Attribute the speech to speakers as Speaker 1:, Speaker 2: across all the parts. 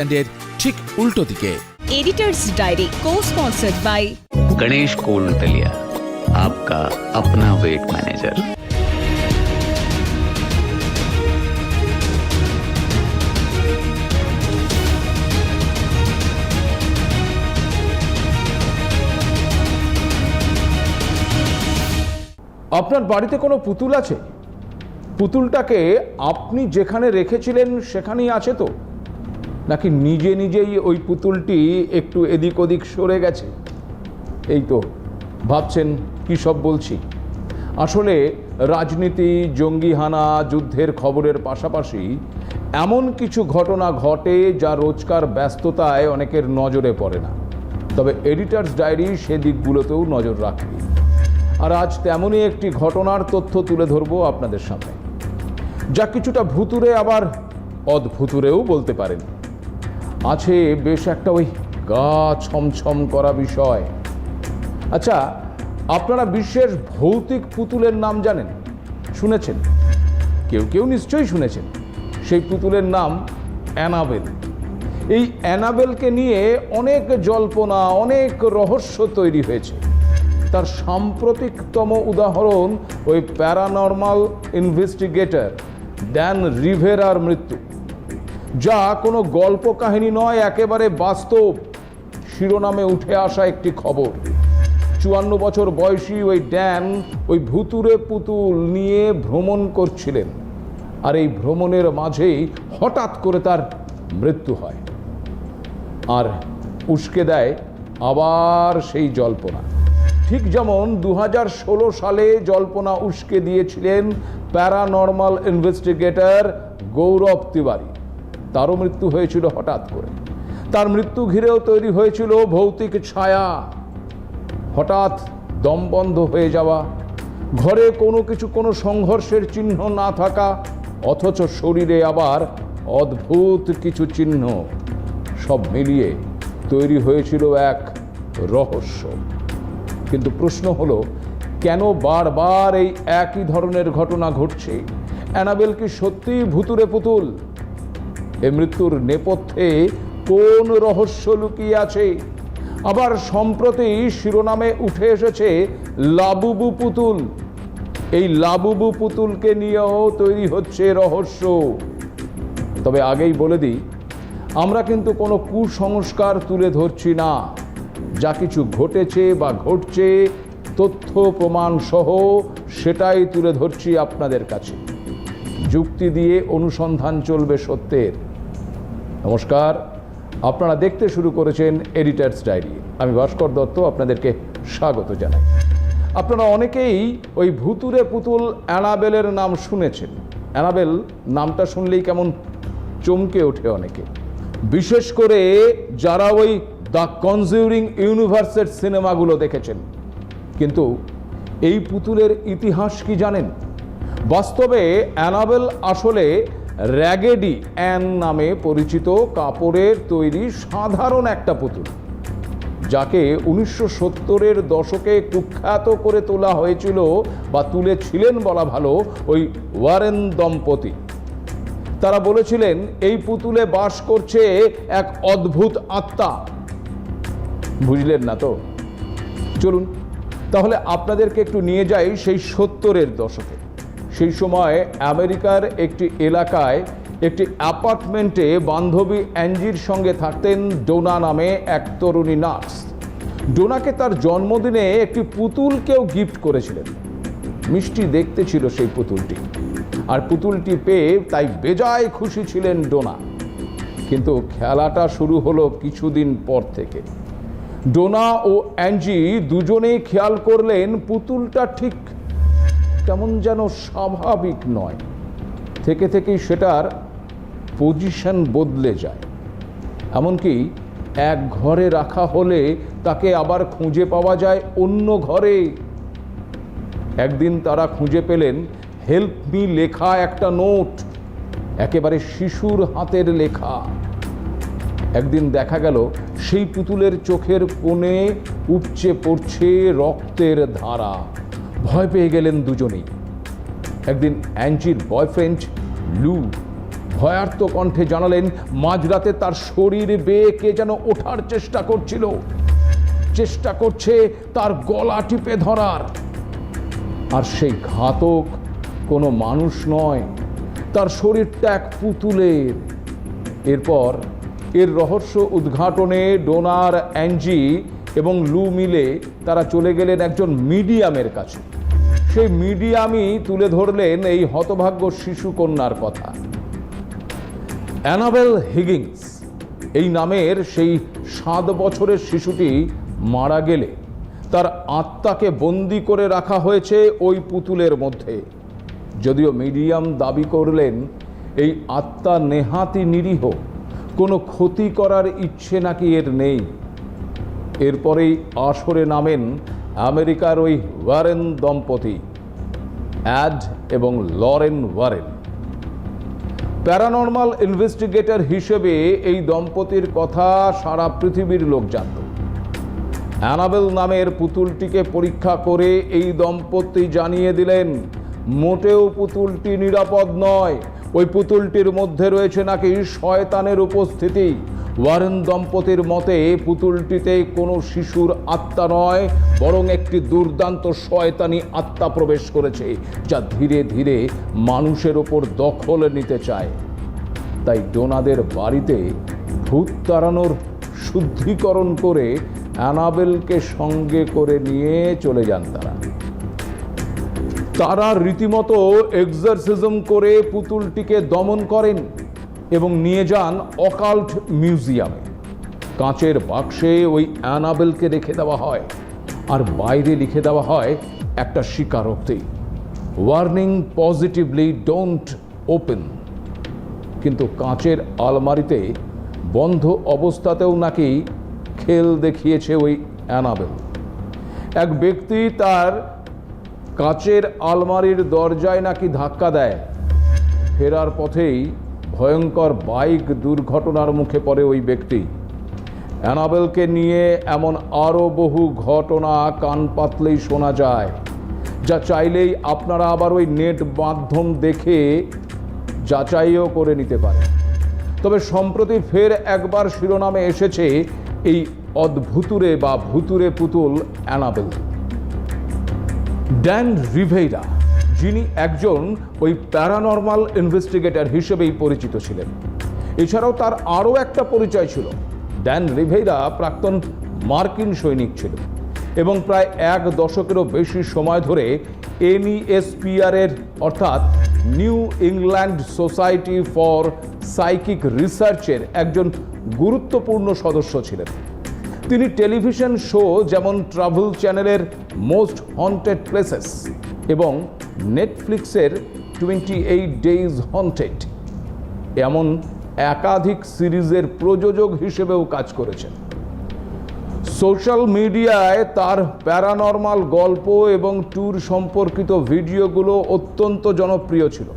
Speaker 1: স্ট্যান্ডের ঠিক উল্টো দিকে
Speaker 2: editor's diary co sponsored by
Speaker 3: Ganesh cold दलिया आपका अपना वेट मैनेजर
Speaker 4: আপনার বাড়িতে কোনো পুতুল আছে পুতুলটাকে আপনি যেখানে রেখেছিলেন সেখানেই আছে তো নাকি নিজে নিজেই ওই পুতুলটি একটু এদিক ওদিক সরে গেছে? এই তো, ভাবছেন কী সব বলছি? আসলে রাজনীতি, জঙ্গিহানা, যুদ্ধের খবরের পাশাপাশি এমন কিছু ঘটনা ঘটে যা রোজকার ব্যস্ততায় অনেকের নজরে পড়ে না। তবে এডিটার্স ডায়েরি সে দিকগুলোতেও নজর রাখবে। আর আজ তেমনই একটি ঘটনার তথ্য তুলে ধরবো আপনাদের সামনে। যা কিছুটা ভুতুরে আবার অদ্ভুতুরেও বলতে পারেন। আছে বেশ একটা ওই গা ছমছম করা বিষয়। আচ্ছা আপনারা বিশ্বের ভৌতিক পুতুলের নাম জানেন? শুনেছেন? কেউ কেউ নিশ্চয়ই শুনেছেন। সেই পুতুলের নাম অ্যানাবেল। এই অ্যানাবেলকে নিয়ে অনেক জল্পনা, অনেক রহস্য তৈরি হয়েছে। তার সাম্প্রতিকতম উদাহরণ ওই প্যারানর্মাল ইনভেস্টিগেটর ড্যান রিভেরার মৃত্যু। যা কোনো গল্প কাহিনী নয়, একেবারে বাস্তব। শিরোনামে উঠে আসা একটি খবর। চুয়ান্ন বছর বয়সী ওই ড্যান ওই ভুতুরে পুতুল নিয়ে ভ্রমণ করছিলেন। আর এই ভ্রমণের মাঝেই হঠাৎ করে তার মৃত্যু হয়। আর উস্কে দেয় আবার সেই জল্পনা। ঠিক যেমন দু হাজার ষোলো সালে জল্পনা উস্কে দিয়েছিলেন প্যারানর্মাল ইনভেস্টিগেটর গৌরব তিওয়ারি। তারও মৃত্যু হয়েছিল হঠাৎ করে। তার মৃত্যু ঘিরেও তৈরি হয়েছিল ভৌতিক ছায়া। হঠাৎ দম বন্ধ হয়ে যাওয়া, ঘরে কোনো কিছু, কোনো সংঘর্ষের চিহ্ন না থাকা, অথচ শরীরে আবার অদ্ভুত কিছু চিহ্ন সব মিলিয়ে তৈরি হয়েছিল এক রহস্য। কিন্তু প্রশ্ন হলো, কেন বারবার এই একই ধরনের ঘটনা ঘটছে? অ্যানাবেল কি সত্যিই ভুতুরে পুতুল? এ মৃত্যুর নেপথ্যে কোন রহস্য লুকিয়ে আছে? আবার সম্প্রতি শিরোনামে উঠে এসেছে লাবুবু পুতুল। এই লাবুবু পুতুলকে নিয়েও তৈরি হচ্ছে রহস্য। তবে আগেই বলে দিই, আমরা কিন্তু কোনো কুসংস্কার তুলে ধরছি না। যা কিছু ঘটেছে বা ঘটছে, তথ্য, প্রমাণ সহ সেটাই তুলে ধরছি আপনাদের কাছে। যুক্তি দিয়ে অনুসন্ধান চলবে সত্যের। নমস্কার। আপনারা দেখতে শুরু করেছেন এডিটার্স ডায়েরি আমি ভাস্কর দত্ত, আপনাদেরকে স্বাগত জানাই। আপনারা অনেকেই ওই ভুতুরে পুতুল অ্যানাবেলের নাম শুনেছেন। অ্যানাবেল নামটা শুনলেই কেমন চমকে ওঠে অনেকে। বিশেষ করে যারা ওই দ্য কনজিউরিং ইউনিভার্সের সিনেমাগুলো দেখেছেন। কিন্তু এই পুতুলের ইতিহাস কি জানেন? বাস্তবে অ্যানাবেল আসলে র্যাগেডি অ্যান নামে পরিচিত কাপড়ের তৈরি সাধারণ একটা পুতুল, যাকে উনিশশো সত্তরের দশকে কুখ্যাত করে তোলা হয়েছিল বা তুলেছিলেন বলা ভালো ওই ওয়ারেন দম্পতি। তারা বলেছিলেন, এই পুতুলে বাস করছে এক অদ্ভুত আত্মা। বুঝলেন না তো? চলুন, তাহলে আপনাদেরকে একটু নিয়ে যাই সেই সত্তরের দশকে। সেই সময় আমেরিকার একটি এলাকায় একটি অ্যাপার্টমেন্টে বান্ধবী অ্যাঞ্জির সঙ্গে থাকতেন ডোনা নামে এক তরুণী নার্স। ডোনাকে তার জন্মদিনে একটি পুতুলকেও গিফট করেছিলেন। মিষ্টি দেখতে ছিল সেই পুতুলটি। আর পুতুলটি পেয়ে তাই বেজায় খুশি ছিলেন ডোনা। কিন্তু খেলাটা শুরু হলো কিছুদিন পর থেকে। ডোনা ও অ্যাঞ্জি দুজনেই খেয়াল করলেন পুতুলটা ঠিক কেমন যেন স্বাভাবিক নয়। থেকে থেকেই সেটার পজিশন বদলে যায়। এমনকি এক ঘরে রাখা হলে তাকে আবার খুঁজে পাওয়া যায় অন্য ঘরে। একদিন তারা খুঁজে পেলেন হেল্প মি লেখা একটা নোট, একেবারে শিশুর হাতের লেখা। একদিন দেখা গেল, সেই পুতুলের চোখের কোণে উপচে পড়ছে রক্তের ধারা। ভয় পেয়ে গেলেন দুজনেই। একদিন অ্যাঞ্জির বয়ফ্রেন্ড লু ভয়ার্ত কণ্ঠে জানালেন, মাঝরাতে তার শরীর বেয়ে কে যেন ওঠার চেষ্টা করছিল। চেষ্টা করছে তার গলা টিপে ধরার। আর সেই ঘাতক কোনো মানুষ নয়, তার শরীরটা এক পুতুলের। এরপর এর রহস্য উদ্ঘাটনে ডোনার অ্যাঞ্জি এবং লু মিলে তারা চলে গেলেন একজন মিডিয়ামের কাছে। সেই মিডিয়ামই তুলে ধরলেন এই হতভাগ্য শিশু কন্যার কথা। অ্যানাবেল হিগিংস, এই নামের সেই সাত বছরের শিশুটি মারা গেলে তার আত্মাকে বন্দি করে রাখা হয়েছে ওই পুতুলের মধ্যে। যদিও মিডিয়াম দাবি করলেন, এই আত্মা নেহাতি নিরীহ, কোনো ক্ষতি করার ইচ্ছে নাকি এর নেই। এরপরেই আসরে নামেন আমেরিকার ওই ওয়ারেন দম্পতি, অ্যাড এবং লরেন ওয়ারেন। প্যারানর্মাল ইনভেস্টিগেটর হিসেবে এই দম্পতির কথা সারা পৃথিবীর লোক জানত। অ্যানাবেল নামের পুতুলটিকে পরীক্ষা করে এই দম্পতি জানিয়ে দিলেন, মোটেও পুতুলটি নিরাপদ নয়। ওই পুতুলটির মধ্যে রয়েছে নাকি শয়তানের উপস্থিতি। ওয়ারেন দম্পতির মতে, পুতুলটিতে কোনো শিশুর আত্মা নয়, বরং একটি দুর্দান্ত শয়তানি আত্মা প্রবেশ করেছে, যা ধীরে ধীরে মানুষের ওপর দখল নিতে চায়। তাই ডোনাদের বাড়িতে ভূত তাড়ানোর শুদ্ধিকরণ করে অ্যানাবেলকে সঙ্গে করে নিয়ে চলে যান তারা। তারা রীতিমতো এক্সারসিজম করে পুতুলটিকে দমন করেন। এবং নিয়ে যান অকাল্ট মিউজিয়ামে। কাঁচের বাক্সে ওই অ্যানাবেলকে রেখে দেওয়া হয়। আর বাইরে লিখে দেওয়া হয় একটা স্বীকারোক্তি। ওয়ার্নিং পজিটিভলি ডোন্ট ওপেন কিন্তু কাঁচের আলমারিতে বন্ধ অবস্থাতেও নাকি খেল দেখিয়েছে ওই অ্যানাবেল। এক ব্যক্তি তার কাঁচের আলমারির দরজায় নাকি ধাক্কা দেয়। ফেরার পথেই ভয়ঙ্কর বাইক দুর্ঘটনার মুখে পড়ে ওই ব্যক্তি। অ্যানাবেলকে নিয়ে এমন আরও বহু ঘটনা কান পাতলেই শোনা যায়, যা চাইলেই আপনারা আবার ওই নেট মাধ্যম দেখে যাচাইও করে নিতে পারেন। তবে সম্প্রতি ফের একবার শিরোনামে এসেছে এই অদ্ভুতুরে বা ভুতুরে পুতুল অ্যানাবেল। ড্যান রিভেইরা যিনি একজন ওই প্যারানর্মাল ইনভেস্টিগেটর হিসেবেই পরিচিত ছিলেন। এছাড়াও তার আরও একটা পরিচয় ছিল, ড্যান রিভেইরা প্রাক্তন মার্কিন সৈনিক ছিল এবং প্রায় এক দশকেরও বেশি সময় ধরে এনইএসপিআর এর অর্থাৎ new England society for psychic রিসার্চের একজন গুরুত্বপূর্ণ সদস্য ছিলেন। তিনি টেলিভিশন শো যেমন ট্রাভেল চ্যানেলের মোস্ট হন্টেড প্লেসেস এবং নেটফ্লিক্সের টোয়েন্টি এইট ডেইজ হন্টেড। এমন একাধিক সিরিজের প্রযোজক হিসেবেও কাজ করেছেন। সোশ্যাল মিডিয়ায় তার প্যারানর্মাল গল্প এবং ট্যুর সম্পর্কিত ভিডিওগুলো অত্যন্ত জনপ্রিয় ছিল।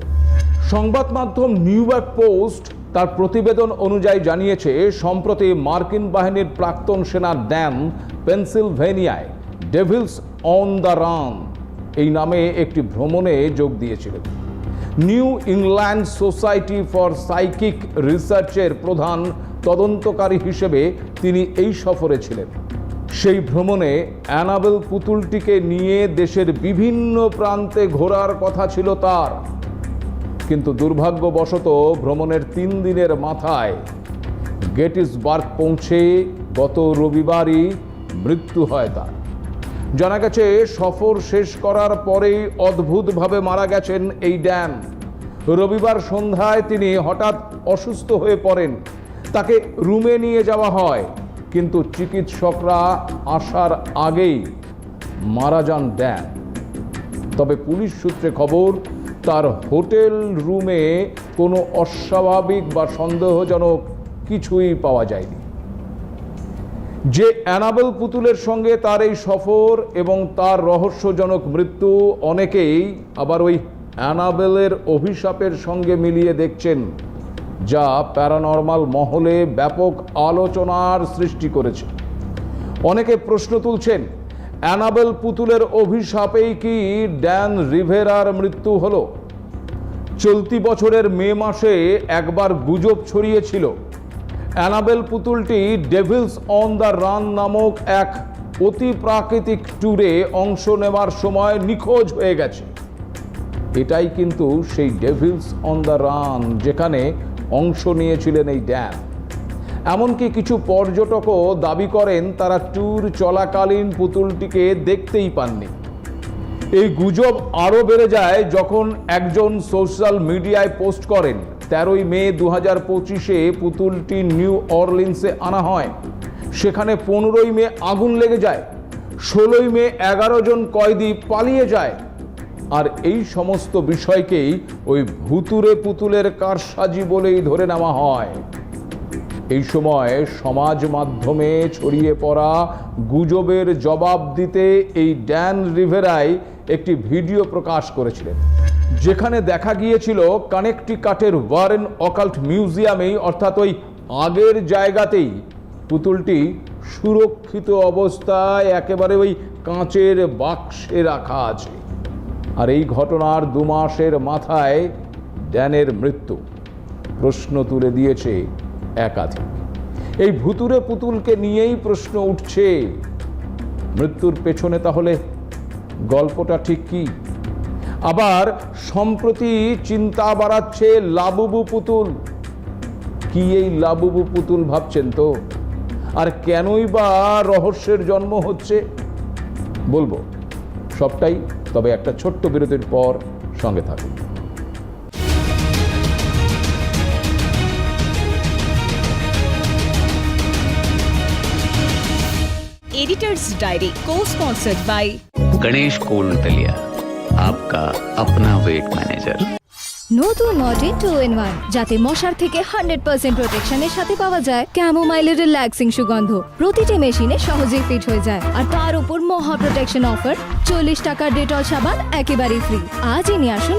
Speaker 4: সংবাদ মাধ্যম নিউ ইয়র্ক পোস্ট তার প্রতিবেদন অনুযায়ী জানিয়েছে, সম্প্রতি মার্কিন বাহিনীর প্রাক্তন সেনা ড্যাম পেনসিলভেনিয়ায় ডেভিলস অন দ্য রান এই নামে একটি ভ্রমণে যোগ দিয়েছিলেন New England society for psychic রিসার্চের প্রধান তদন্তকারী হিসেবে তিনি এই সফরে ছিলেন। সেই ভ্রমণে অ্যানাবেল পুতুলটিকে নিয়ে দেশের বিভিন্ন প্রান্তে ঘোরার কথা ছিল তার। কিন্তু দুর্ভাগ্যবশত ভ্রমণের তিন দিনের মাথায় গেটিসবার্গ পৌঁছে গত রবিবারই মৃত্যু হয় তার। জানা গেছে, সফর শেষ করার পরেই অদ্ভুতভাবে মারা গেছেন এই ড্যান। রবিবার সন্ধ্যায় তিনি হঠাৎ অসুস্থ হয়ে পড়েন। তাকে রুমে নিয়ে যাওয়া হয়, কিন্তু চিকিৎসকরা আসার আগেই মারা যান ড্যান। তবে পুলিশ সূত্রে খবর তার হোটেল রুমে কোনো অস্বাভাবিক বা সন্দেহজনক কিছুই পাওয়া যায়নি। যে অ্যানাবেল পুতুলের সঙ্গে তার এই সফর এবং তার রহস্যজনক মৃত্যু অনেকেই আবার ওই অ্যানাবেলের অভিশাপের সঙ্গে মিলিয়ে দেখছেন, যা প্যারানর্মাল মহলে ব্যাপক আলোচনার সৃষ্টি করেছে। অনেকে প্রশ্ন তুলছেন অ্যানাবেল পুতুলের অভিশাপেই কি ড্যান রিভেরার মৃত্যু হলো? চলতি বছরের মে মাসে একবার গুজব ছড়িয়েছিল। অ্যানাবেল পুতুলটি ডেভিলস অন দ্য রান নামক এক অতি প্রাকৃতিক ট্যুরে অংশ নেওয়ার সময় নিখোঁজ হয়ে গেছে। এটাই কিন্তু সেই ডেভিলস অন দ্য রান যেখানে অংশ নিয়েছিলেন এই ড্যাম এমনকি কিছু পর্যটকও দাবি করেন তারা ট্যুর চলাকালীন পুতুলটিকে দেখতেই পাননি। এই গুজব আরও বেড়ে যায় যখন একজন সোশ্যাল মিডিয়ায় পোস্ট করেন, তেরোই মে দু হাজার পঁচিশে পুতুলটি নিউ অরলিন্সে আনা হয়। সেখানে পনেরোই মে আগুন লেগে যায়, ষোলোই মে এগারো জন কয়েদি পালিয়ে যায়। আর এই সমস্ত বিষয়কেই ওই ভুতুরে পুতুলের কারসাজি বলেই ধরে নেওয়া হয়। এই সময় সমাজ মাধ্যমে ছড়িয়ে পড়া গুজবের জবাব দিতে এই ড্যান রিভেরাই একটি ভিডিও প্রকাশ করেছিলেন। যেখানে দেখা গিয়েছিল কানেকটিকাটের ওয়ারেন অকাল্ট মিউজিয়ামেই, অর্থাৎ ওই আগের জায়গাতেই পুতুলটি সুরক্ষিত অবস্থায় একেবারে ওই কাঁচের বাক্সে রাখা আছে। আর এই ঘটনার দু মাসের মাথায় ড্যানের মৃত্যু। প্রশ্ন তুলে দিয়েছে একাধিক। এই ভুতুরে পুতুলকে নিয়েই প্রশ্ন উঠছে, মৃত্যুর পেছনে তাহলে গল্পটা ঠিক কি? আবার সম্প্রতি চিন্তা বাড়াচ্ছে লাবুবু পুতুল। কি এই লাবুবু পুতুল ভাবছেন তো? আর কেনই বা রহস্যের জন্ম হচ্ছে? বলব, সবটাই তবে একটা ছোট্ট বিরতির পর সঙ্গে থাকুন।
Speaker 2: editor's diary co sponsored by
Speaker 3: Ganesh Koltalia आपका अपना वेट मैनेजर
Speaker 5: নতুন মর্টিন টু ইন ওয়ান যাতে মশার থেকে হান্ড্রেড পার্সেন্ট প্রোটেকশনের সাথে পাওয়া যায় ক্যামোমাইলের রিল্যাক্সিং সুগন্ধ প্রতিটি মেশিনে সহজেই ফিট হয়ে যায় আর তার উপর মহা প্রোটেকশন অফার চল্লিশ টাকার ডেটল সাবান একেবারেই ফ্রি আজই নিয়ে আসুন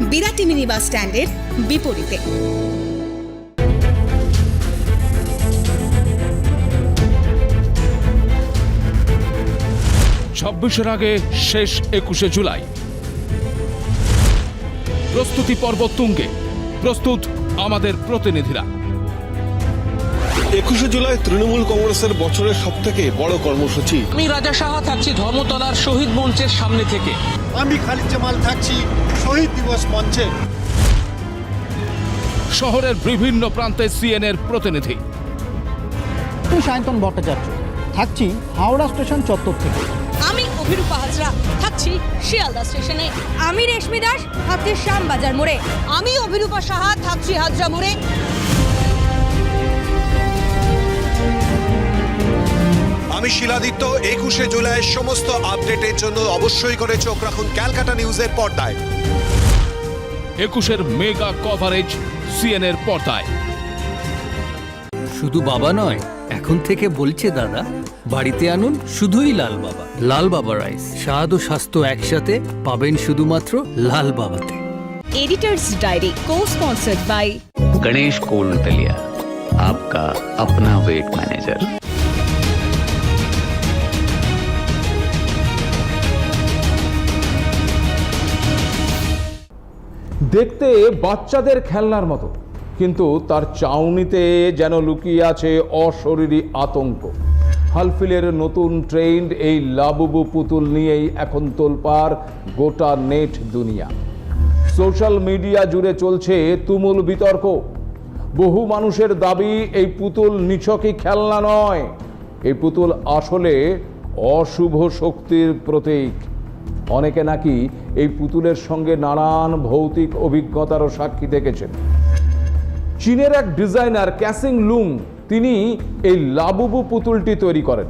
Speaker 6: বিরাটি মিনি বাস স্ট্যান্ডের বিপরীতে।
Speaker 1: ছাব্বিশের আগে শেষ একুশে জুলাই। প্রস্তুতি পর্ব তুঙ্গে। প্রস্তুত আমাদের প্রতিনিধিরা।
Speaker 7: একুশে জুলাই তৃণমূল কংগ্রেসের বছরের সব থেকে বড় কর্মসূচি।
Speaker 8: আমি রাজা সাহা থাকছি ধর্মতলার শহীদ মঞ্চের সামনে থেকে।
Speaker 9: আমি খালিদ জামাল থাকছি শহীদ দিবস মঞ্চে।
Speaker 1: শহরের বিভিন্ন প্রান্তে সিএন এর
Speaker 10: প্রতিনিধি সায়ন্তন ভট্টাচার্য। থাকছি হাওড়া স্টেশন চত্বর থেকে।
Speaker 6: আমি অভিরূপা হাজরা। থাকছি শিয়ালদা স্টেশনে। আমি রেশমি দাস থাকছি শ্যামবাজার মোড়ে। আমি অভিরূপা সাহা থাকছি হাজরা মোড়ে।
Speaker 9: আমি শিলাদিত্য একুশে জুলাইয়ের সমস্ত আপডেটের জন্য অবশ্যই করে চোখ রাখুন ক্যালকাটা নিউজের পর্দায়
Speaker 1: একুশের মেগা কভারেজ সিএনএর পর্দায়
Speaker 11: শুধু বাবা নয় এখন থেকে বলছে দাদা বাড়িতে আনুন শুধুই লাল বাবা লাল বাবা রাইস স্বাদ ও স্বাস্থ্য একসাথে পাবেন শুধুমাত্র লাল বাবাতে
Speaker 2: editor's diary co sponsored by
Speaker 3: Ganesh Koltalia आपका अपना वेट मैनेजर
Speaker 4: দেখতে বাচ্চাদের খেলনার মতো, কিন্তু তার চাউনিতে যেন লুকিয়ে আছে অশরীরী আতঙ্ক। হালফিলের নতুন ট্রেন্ড এই লাবুবু পুতুল নিয়েই এখন তোলপার গোটা নেট দুনিয়া। সোশ্যাল মিডিয়া জুড়ে চলছে তুমুল বিতর্ক। বহু মানুষের দাবি, এই পুতুল নিছকই খেলনা নয়। এই পুতুল আসলে অশুভ শক্তির প্রতীক। অনেকে নাকি এই পুতুলের সঙ্গে নানান ভৌতিক অভিজ্ঞতারও সাক্ষী দেখেছেন। চীনের এক ডিজাইনার ক্যাসিং লুং, তিনি এই লাবুবু পুতুলটি তৈরি করেন।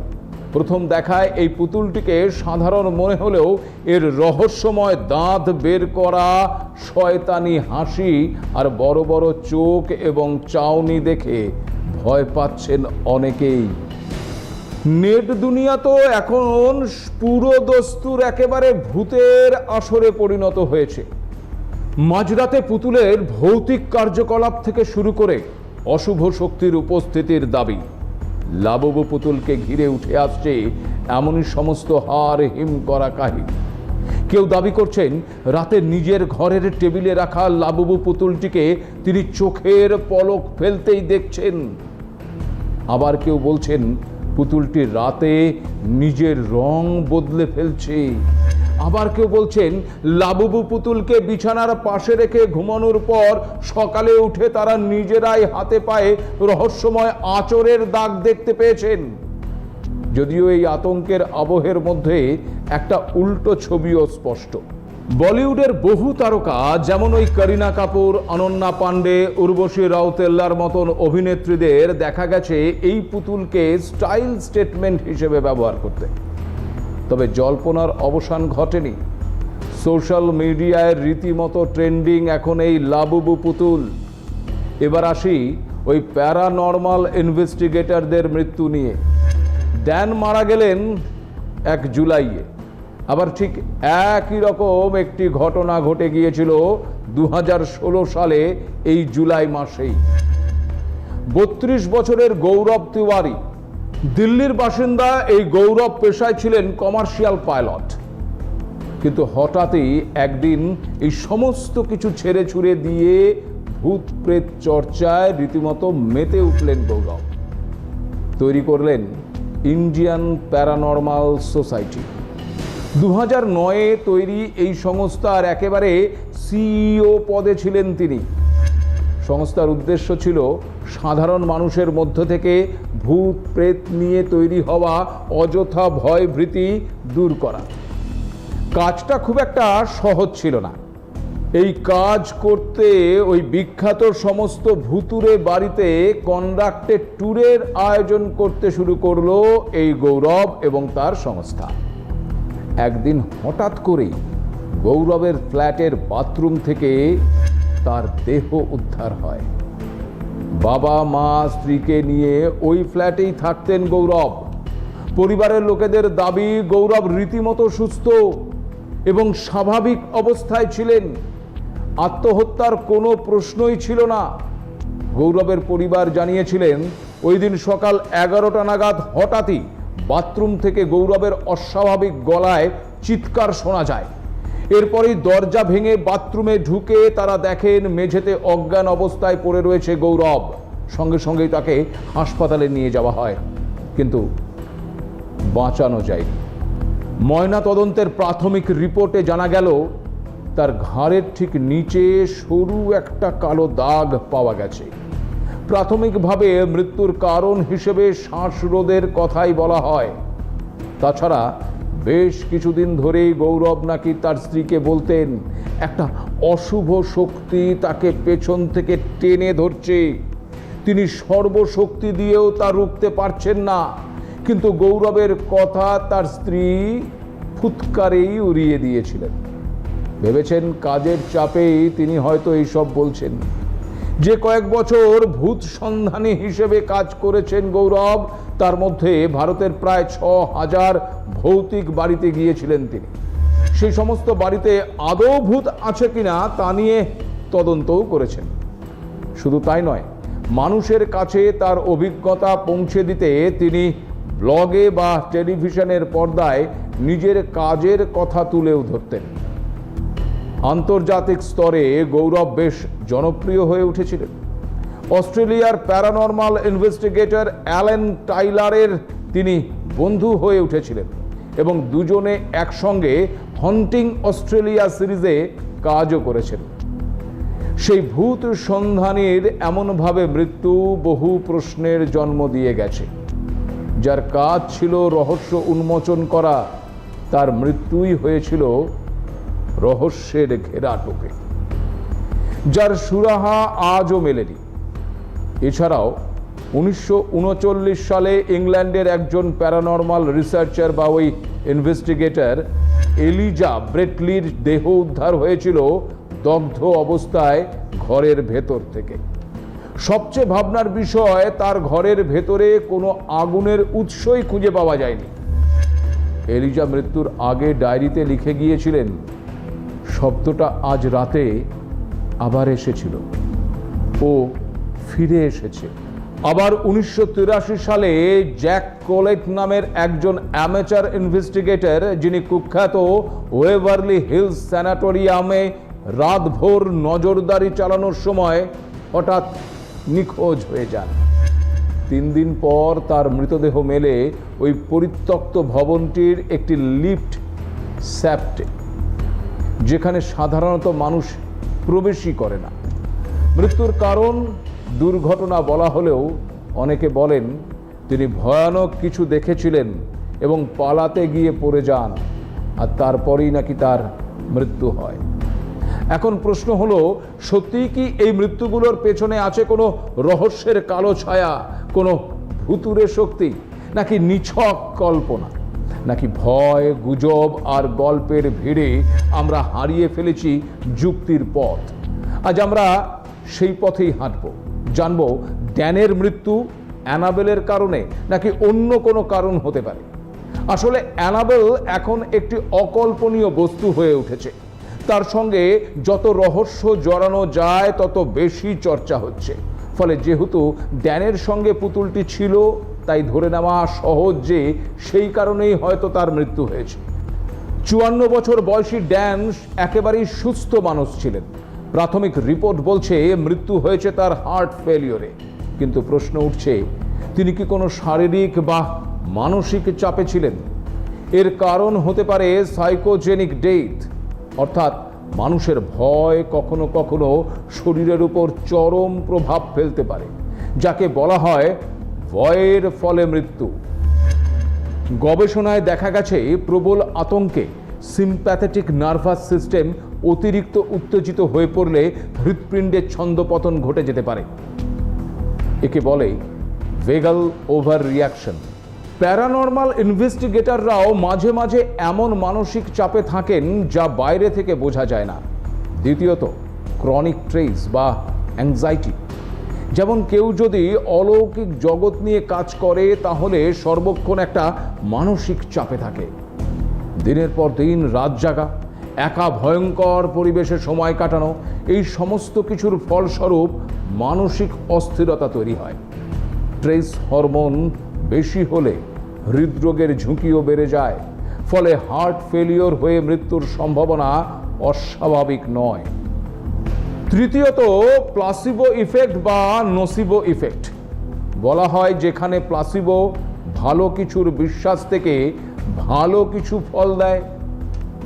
Speaker 4: প্রথম দেখায় এই পুতুলটিকে সাধারণ মনে হলেও এর রহস্যময় দাঁত বের করা, শয়তানি হাসি আর বড় বড় চোখ এবং চাউনি দেখে ভয় পাচ্ছেন অনেকেই। নেট দুনিয়া তো এখন পুরো দস্তুর একেবারে ভূতের আসরে পরিণত হয়েছে। মাঝরাতে পুতুলের ভৌতিক কার্যকলাপ থেকে শুরু করে অশুভ শক্তির উপস্থিতির দাবি লাবব পুতুলকে ঘিরে উঠে আসছে এমনই সমস্ত হার হিম করা কাহিনী। কেউ দাবি করছেন, রাতে নিজের ঘরের টেবিলে রাখা লাববু পুতুলটিকে তিনি চোখের পলক ফেলতেই দেখছেন। আবার কেউ বলছেন পুতুলটি রাতে নিজের রং বদলে ফেলছে। আবার কেউ বলছেন, লাবুবু পুতুলকে বিছানার পাশে রেখে ঘুমানোর পর সকালে উঠে তারা নিজেরাই হাতে পায়ে রহস্যময় আচরের দাগ দেখতে পেয়েছেন। যদিও এই আতঙ্কের আবহের মধ্যে একটা উল্টো ছবিও স্পষ্ট। বলিউডের বহু তারকা, যেমন ওই করিনা কাপুর, অনন্যা পান্ডে, উর্বশী রাউতেল্লার মতন অভিনেত্রীদের দেখা গেছে এই পুতুলকে স্টাইল স্টেটমেন্ট হিসেবে ব্যবহার করতে। তবে জল্পনার অবসান ঘটেনি। সোশ্যাল মিডিয়ায় রীতিমতো ট্রেন্ডিং এখন এই লাবুবু পুতুল। এবার আসি ওই প্যারা প্যারানর্মাল ইনভেস্টিগেটরদের মৃত্যু নিয়ে। ড্যান মারা গেলেন এক জুলাইয়ে। আবার ঠিক একই রকম একটি ঘটনা ঘটে গিয়েছিল দু হাজার ষোলো সালে এই জুলাই মাসেই। বত্রিশ বছরের গৌরব তিওয়ারি। দিল্লির বাসিন্দা এই গৌরব পেশায় ছিলেন কমার্শিয়াল পাইলট কিন্তু হঠাৎই একদিন এই সমস্ত কিছু ছেড়ে ছুড়ে দিয়ে ভূত প্রেত চর্চায় রীতিমতো মেতে উঠলেন গৌরব। তৈরি করলেন ইন্ডিয়ান প্যারানর্মাল সোসাইটি। দু হাজার নয়ে তৈরি এই সংস্থার একেবারে সিইও পদে ছিলেন তিনি। সংস্থার উদ্দেশ্য ছিল সাধারণ মানুষের মধ্য থেকে ভূত, প্রেত নিয়ে তৈরি হওয়া অযথা ভয় ভীতি দূর করা। কাজটা খুব একটা সহজ ছিল না। এই কাজ করতে ওই বিখ্যাত সমস্ত ভুতুরে বাড়িতে কন্ডাক্টেড ট্যুরের আয়োজন করতে শুরু করল এই গৌরব এবং তার সংস্থা। একদিন হঠাৎ করেই গৌরবের ফ্ল্যাটের বাথরুম থেকে তার দেহ উদ্ধার হয়। বাবা, মা, স্ত্রীকে নিয়ে ওই ফ্ল্যাটেই থাকতেন গৌরব। পরিবারের লোকেদের দাবি, গৌরব রীতিমতো সুস্থ এবং স্বাভাবিক অবস্থায় ছিলেন। আত্মহত্যার কোনো প্রশ্নই ছিল না। গৌরবের পরিবার জানিয়েছিলেন, ওই দিন সকাল এগারোটা নাগাদ হঠাৎই বাথরুম থেকে গৌরবের অস্বাভাবিক গলায় চিৎকার শোনা যায়। এরপরেই দরজা ভেঙে বাথরুমে ঢুকে তারা দেখেন মেঝেতে অজ্ঞান অবস্থায় পড়ে রয়েছে গৌরব। সঙ্গে সঙ্গেই তাকে হাসপাতালে নিয়ে যাওয়া হয়। কিন্তু বাঁচানো যায় ময়না তদন্তের প্রাথমিক রিপোর্টে জানা গেল, তার ঘাড়ের ঠিক নিচে সরু একটা কালো দাগ পাওয়া গেছে। প্রাথমিকভাবে মৃত্যুর কারণ হিসেবে শ্বাসরোধের কথাই বলা হয়। তাছাড়া বেশ কিছুদিন ধরেই গৌরব নাকি তার স্ত্রীকে বলতেন, একটা অশুভ শক্তি তাকে পেছন থেকে টেনে ধরছে। তিনি সর্বশক্তি দিয়েও তা রুখতে পারছেন না। কিন্তু গৌরবের কথা তার স্ত্রী ফুৎকারেই উড়িয়ে দিয়েছিলেন। ভেবেছেন কাজের চাপেই তিনি হয়তো এইসব বলছেন। যে কয়েক বছর ভূত সন্ধানী হিসেবে কাজ করেছেন গৌরব, তার মধ্যে ভারতের প্রায় ছ হাজার ভৌতিক বাড়িতে গিয়েছিলেন তিনি। সেই সমস্ত বাড়িতে আদৌ ভূত আছে কিনা তা নিয়ে তদন্তও করেছেন। শুধু তাই নয়, মানুষের কাছে তার অভিজ্ঞতা পৌঁছে দিতে তিনি ব্লগে বা টেলিভিশনের পর্দায় নিজের কাজের কথা তুলেও ধরতেন। আন্তর্জাতিক স্তরে গৌরব বেশ জনপ্রিয় হয়ে উঠেছিলেন। অস্ট্রেলিয়ার প্যারানর্মাল ইনভেস্টিগেটর অ্যালেন টাইলারের তিনি বন্ধু হয়ে উঠেছিলেন এবং দুজনে একসঙ্গে হন্টিং অস্ট্রেলিয়া সিরিজে কাজও করেছেন। সেই ভূত সন্ধানীর এমনভাবে মৃত্যু বহু প্রশ্নের জন্ম দিয়ে গেছে। যার কাজ ছিল রহস্য উন্মোচন করা, তার মৃত্যুই হয়েছিল রহস্যের ঘেরা টোপে। যার সুরাহা আজও মেলেনি। এছাড়াও, উনিশশো উনচল্লিশ সালে ইংল্যান্ডের একজন প্যারানর্মাল রিসার্চার বা ওই ইনভেস্টিগেটর এলিজা ব্রেটলির দেহ উদ্ধার হয়েছিল দগ্ধ অবস্থায় ঘরের ভেতর থেকে। সবচেয়ে ভাবনার বিষয়, তার ঘরের ভেতরে কোনো আগুনের উৎসই খুঁজে পাওয়া যায়নি। এলিজা মৃত্যুর আগে ডায়েরিতে লিখে গিয়েছিলেন শব্দটা আজ রাতে আবার এসেছিল। ও ফিরে এসেছে। আবার উনিশশো তিরাশি সালে জ্যাক কোলেট নামের একজন অ্যামেচার ইনভেস্টিগেটর, যিনি কুখ্যাত ওয়েভারলি হিলস স্যানাটোরিয়ামে রাতভর নজরদারি চালানোর সময় হঠাৎ নিখোঁজ হয়ে যান। তিন দিন পর তার মৃতদেহ মেলে ওই পরিত্যক্ত ভবনটির একটি লিফট স্যাপ্টে। যেখানে সাধারণত মানুষ প্রবেশই করে না। মৃত্যুর কারণ দুর্ঘটনা বলা হলেও অনেকে বলেন তিনি ভয়ানক কিছু দেখেছিলেন এবং পালাতে গিয়ে পড়ে যান আর তারপরেই নাকি তার মৃত্যু হয়। এখন প্রশ্ন হলো সত্যিই কি এই মৃত্যুগুলোর পেছনে আছে কোনো রহস্যের কালো ছায়া, কোনো ভুতুরে শক্তি, নাকি নিছক কল্পনা? নাকি ভয়, গুজব আর গল্পের ভিড়ে আমরা হারিয়ে ফেলেছি যুক্তির পথ। আজ আমরা সেই পথেই হাঁটব। জানব ড্যানের মৃত্যু অ্যানাবেলের কারণে নাকি অন্য কোনো কারণ হতে পারে। আসলে অ্যানাবেল এখন একটি অকল্পনীয় বস্তু হয়ে উঠেছে। তার সঙ্গে যত রহস্য জড়ানো যায়, তত বেশি চর্চা হচ্ছে। ফলে যেহেতু ড্যানের সঙ্গে পুতুলটি ছিল তাই ধরে নেওয়া সহজ যে সেই কারণেই হয়তো তার মৃত্যু হয়েছে। চুয়ান্ন বছর বয়সী ড্যান একেবারেই সুস্থ মানুষ ছিলেন। প্রাথমিক রিপোর্ট বলছে মৃত্যু হয়েছে তার হার্ট ফেলিওরে। কিন্তু প্রশ্ন উঠছে, তিনি কি কোনো শারীরিক বা মানসিক চাপে ছিলেন? এর কারণ হতে পারে সাইকোজেনিক ডেথ অর্থাৎ মানুষের ভয় কখনো কখনো শরীরের উপর চরম প্রভাব ফেলতে পারে, যাকে বলা হয় ভয়ের ফলে মৃত্যু। গবেষণায় দেখা গেছে, প্রবল আতঙ্কে সিম্প্যাথেটিক নার্ভাস সিস্টেম অতিরিক্ত উত্তেজিত হয়ে পড়লে হৃৎপিণ্ডের ছন্দপতন ঘটে যেতে পারে। একে বলে ভেগাল ওভার রিয়াকশন প্যারানর্মাল ইনভেস্টিগেটররাও মাঝে মাঝে এমন মানসিক চাপে থাকেন যা বাইরে থেকে বোঝা যায় না। দ্বিতীয়ত ক্রনিক ট্রেস বা অ্যাংজাইটি যেমন কেউ যদি অলৌকিক জগৎ নিয়ে কাজ করে, তাহলে সর্বক্ষণ একটা মানসিক চাপে থাকে। দিনের পর দিন রাত জাগা, একা ভয়ঙ্কর পরিবেশে সময় কাটানো, এই সমস্ত কিছুর ফলস্বরূপ মানসিক অস্থিরতা তৈরি হয়। স্ট্রেস হরমোন বেশি হলে হৃদরোগের ঝুঁকিও বেড়ে যায়। ফলে হার্ট ফেলিওর হয়ে মৃত্যুর সম্ভাবনা অস্বাভাবিক নয়। তৃতীয়ত প্লাসিবো ইফেক্ট বা নসিবো ইফেক্ট বলা হয় যেখানে প্লাসিবো ভালো কিছুর বিশ্বাস থেকে ভালো কিছু ফল দেয়,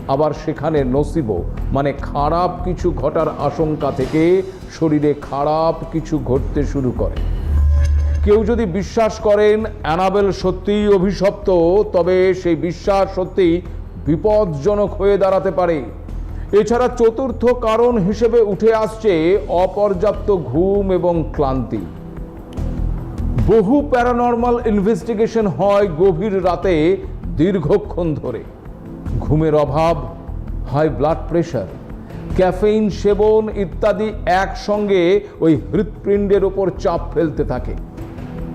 Speaker 4: আবার সেখানে নসিবো মানে খারাপ কিছু ঘটার আশঙ্কা থেকে শরীরে খারাপ কিছু ঘটতে শুরু করে। কেউ যদি বিশ্বাস করেন অ্যানাবেল সত্যিই অভিশপ্ত, তবে সেই বিশ্বাস সত্যিই বিপজ্জনক হয়ে দাঁড়াতে পারে। এছাড়া চতুর্থ কারণ হিসেবে উঠে আসছে অপর্যাপ্ত ঘুম এবং ক্লান্তি। বহু প্যারানর্মাল ইনভেস্টিগেশন হয় গভীর রাতে দীর্ঘক্ষণ ধরে। ঘুমের অভাব, হাই ব্লাড প্রেশার, ক্যাফেইন সেবন ইত্যাদি একসঙ্গে ওই হৃৎপিণ্ডের ওপর চাপ ফেলতে থাকে।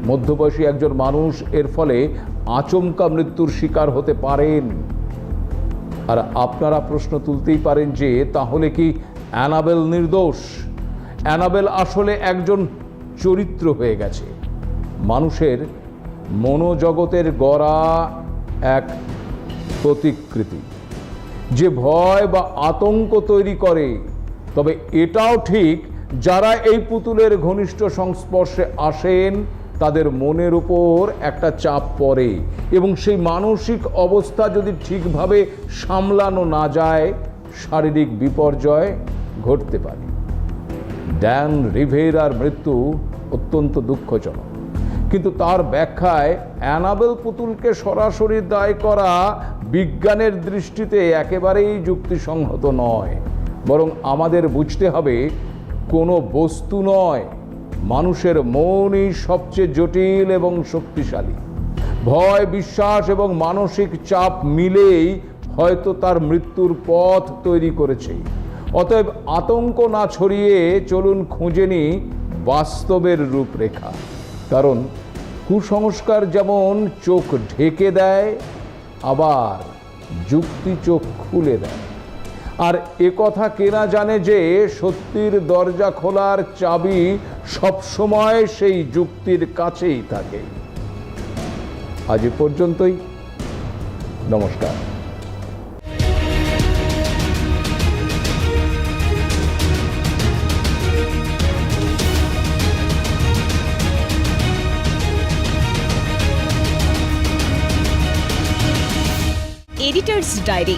Speaker 4: মধ্যবয়সী একজন মানুষ এর ফলে আচমকা মৃত্যুর শিকার হতে পারেন। আর আপনারা প্রশ্ন তুলতেই পারেন যে তাহলে কি অ্যানাবেল নির্দোষ? অ্যানাবেল আসলে একজন চরিত্র হয়ে গেছে। মানুষের মনোজগতের গড়া এক প্রতিকৃতি। যে ভয় বা আতঙ্ক তৈরি করে, তবে এটাও ঠিক যারা এই পুতুলের ঘনিষ্ঠ সংস্পর্শে আসেন তাদের মনের উপর একটা চাপ পড়ে এবং সেই মানসিক অবস্থা যদি ঠিকভাবে সামলানো না যায়, শারীরিক বিপর্যয় ঘটতে পারে। ড্যান রিভেরার মৃত্যু অত্যন্ত দুঃখজনক। কিন্তু তার ব্যাখ্যায় অ্যানাবেল পুতুলকে সরাসরি দায় করা বিজ্ঞানের দৃষ্টিতে একেবারেই যুক্তিসংহত নয়। বরং আমাদের বুঝতে হবে, কোনো বস্তু নয় মানুষের মনই সবচেয়ে জটিল এবং শক্তিশালী। ভয়, বিশ্বাস এবং মানসিক চাপ মিলেই হয়তো তার মৃত্যুর পথ তৈরি করেছে। অতএব আতঙ্ক না ছড়িয়ে চলুন খুঁজে নি বাস্তবের রূপরেখা। কারণ কুসংস্কার যেমন চোখ ঢেকে দেয়, আবার যুক্তি চোখ খুলে দেয়। আর এ কথা কেনা জানে যে সত্যির দরজা খোলার চাবি সবসময় সেই যুক্তির কাছেই থাকে। আজ পর্যন্তই। নমস্কার।
Speaker 2: Editors diary